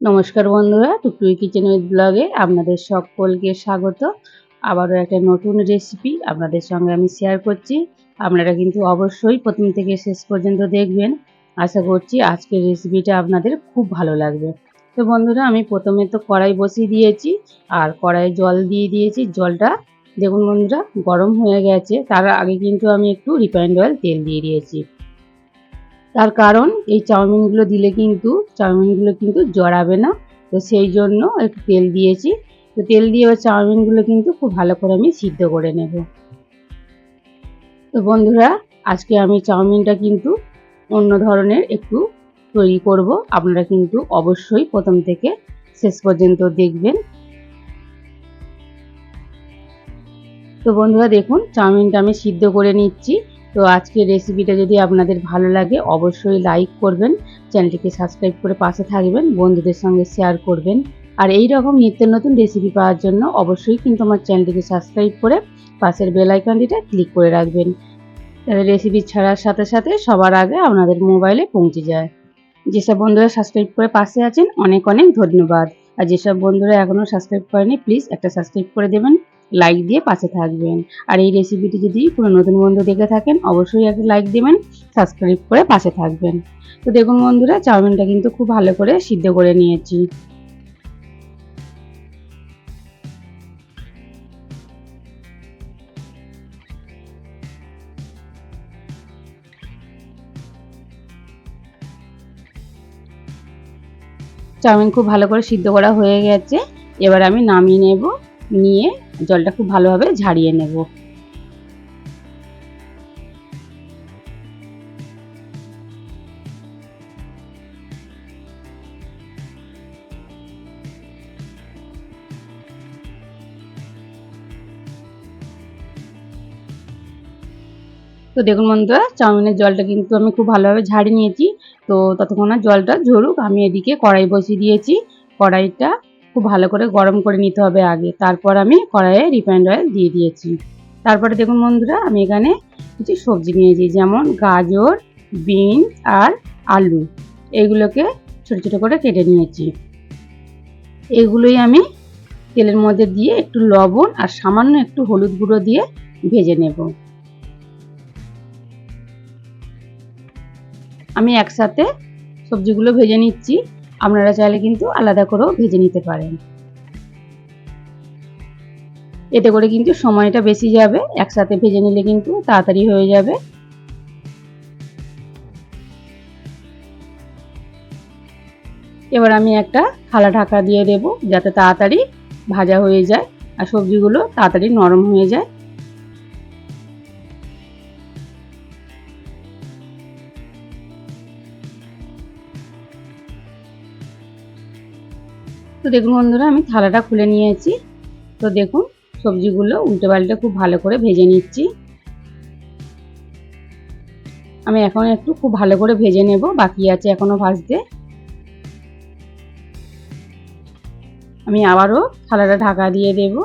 নমস্কার বন্ধুরা টুকটুই kitchen with ব্লগে আপনাদের সকলকে স্বাগত। আবারও একটা নতুন রেসিপি আপনাদের সঙ্গে আমি শেয়ার করছি। আপনারা কিন্তু অবশ্যই প্রথম থেকে শেষ পর্যন্ত দেখবেন। আশা করছি আজকের রেসিপিটা আপনাদের খুব ভালো লাগবে। তো বন্ধুরা, আমি প্রথমে তো কড়াই বসিয়ে দিয়েছি, আর কড়াইয়ে জল দিয়ে দিয়েছি। জলটা দেখুন বন্ধুরা, গরম হয়ে গেছে। তার আগে কিন্তু আমি একটু রিফাইন্ড অয়েল তেল দিয়ে দিয়েছি। তার কারণ এই চাউমিনগুলো দিলে কিন্তু, চাউমিনগুলো কিন্তু জড়াবে না। তো সেই জন্য একটু তেল দিয়েছি। তো তেল দিয়ে এবার চাউমিনগুলো কিন্তু খুব ভালো করে আমি সিদ্ধ করে নেব। তো বন্ধুরা, আজকে আমি চাউমিনটা কিন্তু অন্য ধরনের একটু তৈরি করব। আপনারা কিন্তু অবশ্যই প্রথম থেকে শেষ পর্যন্ত দেখবেন। তো বন্ধুরা দেখুন, চাউমিনটা আমি সিদ্ধ করে নিচ্ছি। তো আজকের রেসিপিটা যদি আপনাদের ভালো লাগে, অবশ্যই লাইক করবেন, চ্যানেলটিকে সাবস্ক্রাইব করে পাশে থাকবেন, বন্ধুদের সঙ্গে শেয়ার করবেন। আর এই রকম নিত্য নতুন রেসিপি পাওয়ার জন্য অবশ্যই কিন্তু আমার চ্যানেলটিকে সাবস্ক্রাইব করে পাশের বেল আইকনটিটা ক্লিক করে রাখবেন। তাহলে রেসিপি ছাড়ার সাথে সাথে সবার আগে আপনাদের মোবাইলে পৌঁছে যায়। যেসব বন্ধুরা সাবস্ক্রাইব করে পাশে আছেন, অনেক অনেক ধন্যবাদ। আর যেসব বন্ধুরা এখনও সাবস্ক্রাইব করেনি প্লিজ একটা সাবস্ক্রাইব করে দেবেন। লাইক দিয়ে পাশে থাকবেন। আর এই রেসিপিটি যদি কোনো নতুন বন্ধু দেখে থাকেন, অবশ্যই একটা লাইক দেবেন সাবস্ক্রাইব করে পাশে থাকবেন। তো দেখুন বন্ধুরা, চাউমিনটা কিন্তু খুব ভালো করে সিদ্ধ করে নিয়েছি। চাউমিন খুব ভালো করে সিদ্ধ করা হয়ে গেছে। এবার আমি নামিয়ে নেব। নিয়ে জলটা খুব ভালোভাবে ঝাড়িয়ে নেব। তো দেখুন বন্ধুরা, চাউমিনের জলটা কিন্তু আমি খুব ভালোভাবে ঝাড়িয়ে নিয়েছি। তো ততক্ষণ জলটা ঝরুক, আমি এদিকে কড়াই বসিয়ে দিয়েছি। কড়াইটা খুব ভালো করে গরম করে নিতে হবে আগে। তারপর আমি কড়াইয়ে রিফাইন্ড অয়েল দিয়ে দিয়েছি। তারপরে দেখুন বন্ধুরা, আমি এখানে কিছু সবজি নিয়েছি, যেমন গাজর বিনস আর আলু। এইগুলোকে ছোটো ছোটো করে কেটে নিয়েছি। এগুলোই আমি তেলের মধ্যে দিয়ে একটু লবণ আর সামান্য একটু হলুদ গুঁড়ো দিয়ে ভেজে নেব। আমি একসাথে সবজিগুলো ভেজে নিচ্ছি। আপনারা চাইলে কিন্তু আলাদা করেও ভেজে নিতে পারেন। এতে করে কিন্তু সময়টা বেশি যাবে, একসাথে ভেজে নিলে কিন্তু তাড়াতাড়ি হয়ে যাবে। এবার আমি একটা থালা ঢাকা দিয়ে দেব যাতে তাড়াতাড়ি ভাজা হয়ে যায় আর সবজিগুলো তাড়াতাড়ি নরম হয়ে যায়। তো দেখুন বন্ধুরা, আমি থালাটা খুলে নিয়েছি। তো দেখুন, সবজিগুলো উল্টে পাল্টে খুব ভালো করে ভেজে নিচ্ছি। আমি এখন একটু খুব ভালো করে ভেজে নেব, বাকি আছে এখনও ভাজতে। আমি আবারও থালাটা ঢাকা দিয়ে দেবো।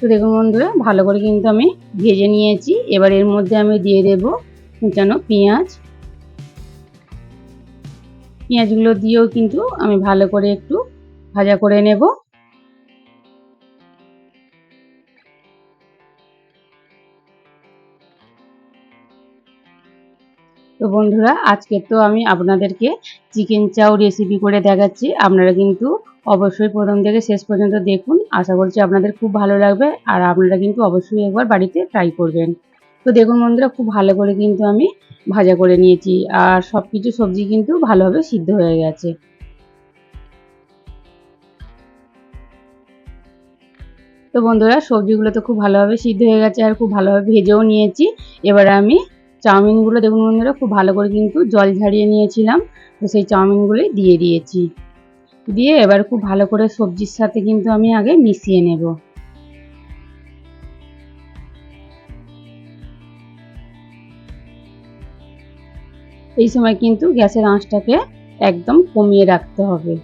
তো দেখুন বন্ধুরা, ভালো করে কিন্তু আমি ভেজে নিয়েছি। এবার এর মধ্যে আমি দিয়ে দেব কুচানো পেঁয়াজ। পেঁয়াজগুলো দিয়েও কিন্তু আমি ভালো করে একটু ভাজা করে নেব। তো বন্ধুরা, আজকে তো আমি আপনাদেরকে চিকেন চাউ রেসিপি করে দেখাচ্ছি। আপনারা কিন্তু অবশ্যই প্রথম থেকে শেষ পর্যন্ত দেখুন। আশা করছি আপনাদের খুব ভালো লাগবে আর আপনারা কিন্তু অবশ্যই একবার বাড়িতে ট্রাই করবেন। তো দেখুন বন্ধুরা, খুব ভালো করে কিন্তু আমি ভাজা করে নিয়েছি আর সব কিছু সবজি কিন্তু ভালোভাবে সিদ্ধ হয়ে গেছে। তো বন্ধুরা, সবজিগুলো তো খুব ভালোভাবে সিদ্ধ হয়ে গেছে আর খুব ভালোভাবে ভেজেও নিয়েছি। এবার আমি চাউমিনগুলো দেখুন বন্ধুরা, খুব ভালো করে কিন্তু জল ঝাড়িয়ে নিয়েছিলাম। তো সেই চাউমিনগুলোই দিয়ে দিয়েছি। দিয়ে এবার খুব ভালো করে সবজির সাথে কিন্তু আমি আগে মিশিয়ে নেব। এই সময় কিন্তু গ্যাসের আঁচটাকে একদম কমিয়ে রাখতে হবে।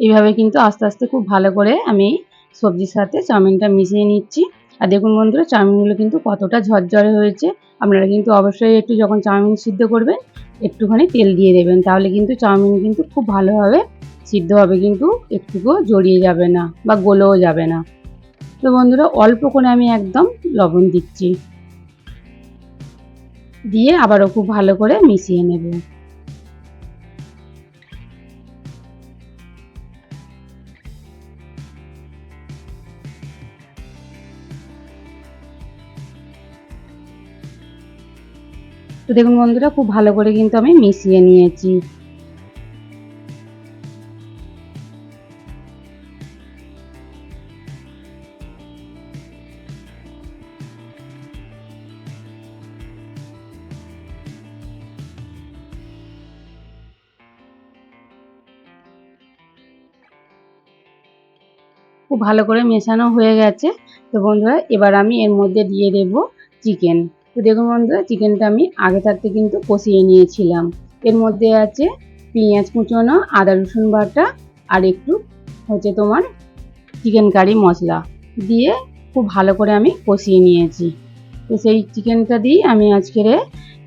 এইভাবে কিন্তু আস্তে আস্তে খুব ভালো করে আমি সবজির সাথে চাউমিনটা মিশিয়ে নিচ্ছি। আর দেখুন বন্ধুরা, চাউমিনগুলো কিন্তু কতটা ঝরঝরে হয়েছে। আপনারা কিন্তু অবশ্যই একটু যখন চাউমিন সিদ্ধ করবেন, একটুখানি তেল দিয়ে দেবেন। তাহলে কিন্তু চাউমিন কিন্তু খুব ভালোভাবে সিদ্ধ হবে, কিন্তু একটুকুও জড়িয়ে যাবে না বা গলেও যাবে না। তো বন্ধুরা, অল্প করে আমি একদম লবণ দিচ্ছি। দিয়ে আবারও খুব ভালো করে মিশিয়ে নেব। তো দেখুন বন্ধুরা, খুব ভালো করে কিন্তু আমি মিশিয়ে নিয়েছি। খুব ভালো করে মেশানো হয়ে গেছে। তো বন্ধুরা, এবার আমি এর মধ্যে দিয়ে দেব চিকেন। তো দেখুন বন্ধুরা, চিকেনটা আমি আগে থাকতে কিন্তু কষিয়ে নিয়েছিলাম। এর মধ্যে আছে পেঁয়াজ কুচোনো, আদা রসুন বাটা আর একটু হচ্ছে তোমার চিকেন কারি মশলা দিয়ে খুব ভালো করে আমি কষিয়ে নিয়েছি। তো সেই চিকেনটা দিয়েই আমি আজকের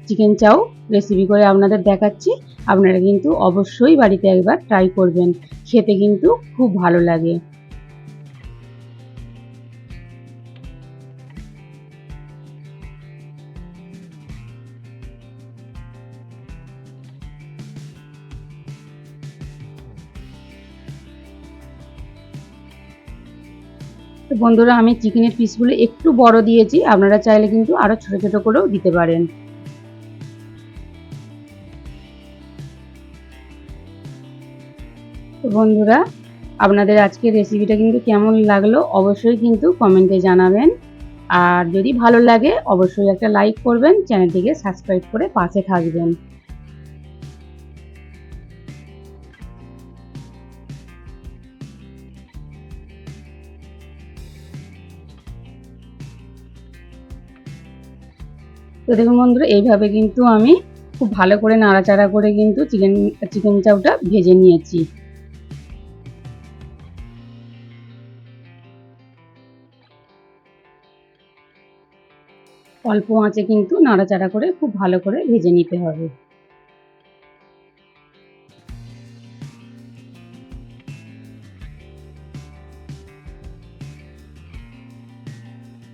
চিকেন চাউ রেসিপি করে আপনাদের দেখাচ্ছি। আপনারা কিন্তু অবশ্যই বাড়িতে একবার ট্রাই করবেন। খেতে কিন্তু খুব ভালো লাগে। তো বন্ধুরা, আমি চিকেনের পিসগুলো একটু বড় দিয়েছি। আপনারা চাইলে কিন্তু আরও ছোট ছোট করেও দিতে পারেন। তো বন্ধুরা, আপনাদের আজকের রেসিপিটা কিন্তু কেমন লাগল অবশ্যই কিন্তু কমেন্টে জানাবেন। আর যদি ভালো লাগে, অবশ্যই একটা লাইক করবেন, চ্যানেলটিকে সাবস্ক্রাইব করে পাশে থাকবেন। তো দেখুন বন্ধুরা, এইভাবে কিন্তু আমি খুব ভালো করে নাড়াচাড়া করে কিন্তু চিকেন চিকেন চাউটা ভেজে নিয়েছি। অল্প আঁচে কিন্তু নাড়াচাড়া করে খুব ভালো করে ভেজে নিতে হবে।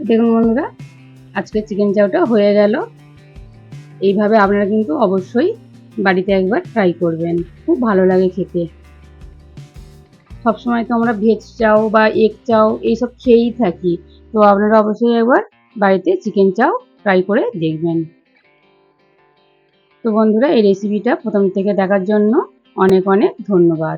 দেখুন বন্ধুরা আজকে চিকেন চাউটা হয়ে গেল। এইভাবে আপনারা কিন্তু অবশ্যই বাড়িতে একবার ট্রাই করবেন। খুব ভালো লাগে খেতে। সবসময় তো আমরা ভেজ চাও বা এগ চাও এইসব খেয়েই থাকি। তো আপনারা অবশ্যই একবার বাড়িতে চিকেন চাও ট্রাই করে দেখবেন। তো বন্ধুরা, এই রেসিপিটা প্রথম থেকে দেখার জন্য অনেক অনেক ধন্যবাদ।